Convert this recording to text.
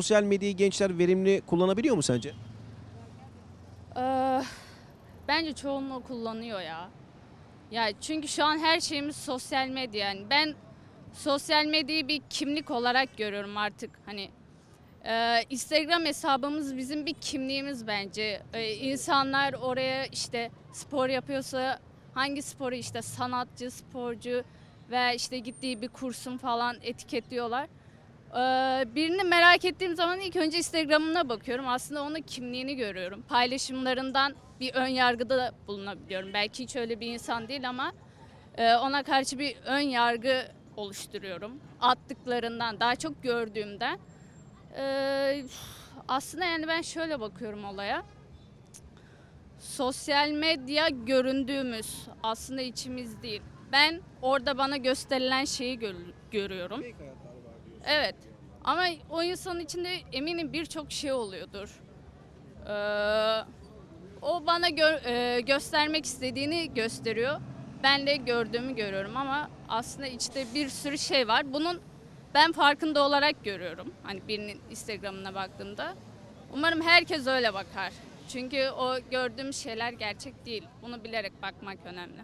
Sosyal medyayı gençler verimli kullanabiliyor mu sence? Ee, bence çoğunluğu kullanıyor ya. Ya çünkü şu an her şeyimiz sosyal medya yani. Ben sosyal medyayı bir kimlik olarak görüyorum artık. Hani e, Instagram hesabımız bizim bir kimliğimiz bence. Ee, insanlar oraya işte spor yapıyorsa hangi sporu işte sanatçı, sporcu ve işte gittiği bir kursun falan etiketliyorlar. Ee, birini merak ettiğim zaman ilk önce Instagram'ına bakıyorum. Aslında onun kimliğini görüyorum. Paylaşımlarından bir ön yargıda da bulunabiliyorum. Belki hiç öyle bir insan değil ama e, ona karşı bir ön yargı oluşturuyorum. Attıklarından, daha çok gördüğümden. Ee, aslında yani ben şöyle bakıyorum olaya. Sosyal medya göründüğümüz aslında içimiz değil. Ben orada bana gösterilen şeyi gör- görüyorum. Evet. Ama o insanın içinde eminim birçok şey oluyordur. Ee, o bana gö- e, göstermek istediğini gösteriyor. Ben de gördüğümü görüyorum ama aslında içte bir sürü şey var. Bunun ben farkında olarak görüyorum. Hani birinin Instagram'ına baktığımda. Umarım herkes öyle bakar. Çünkü o gördüğüm şeyler gerçek değil. Bunu bilerek bakmak önemli.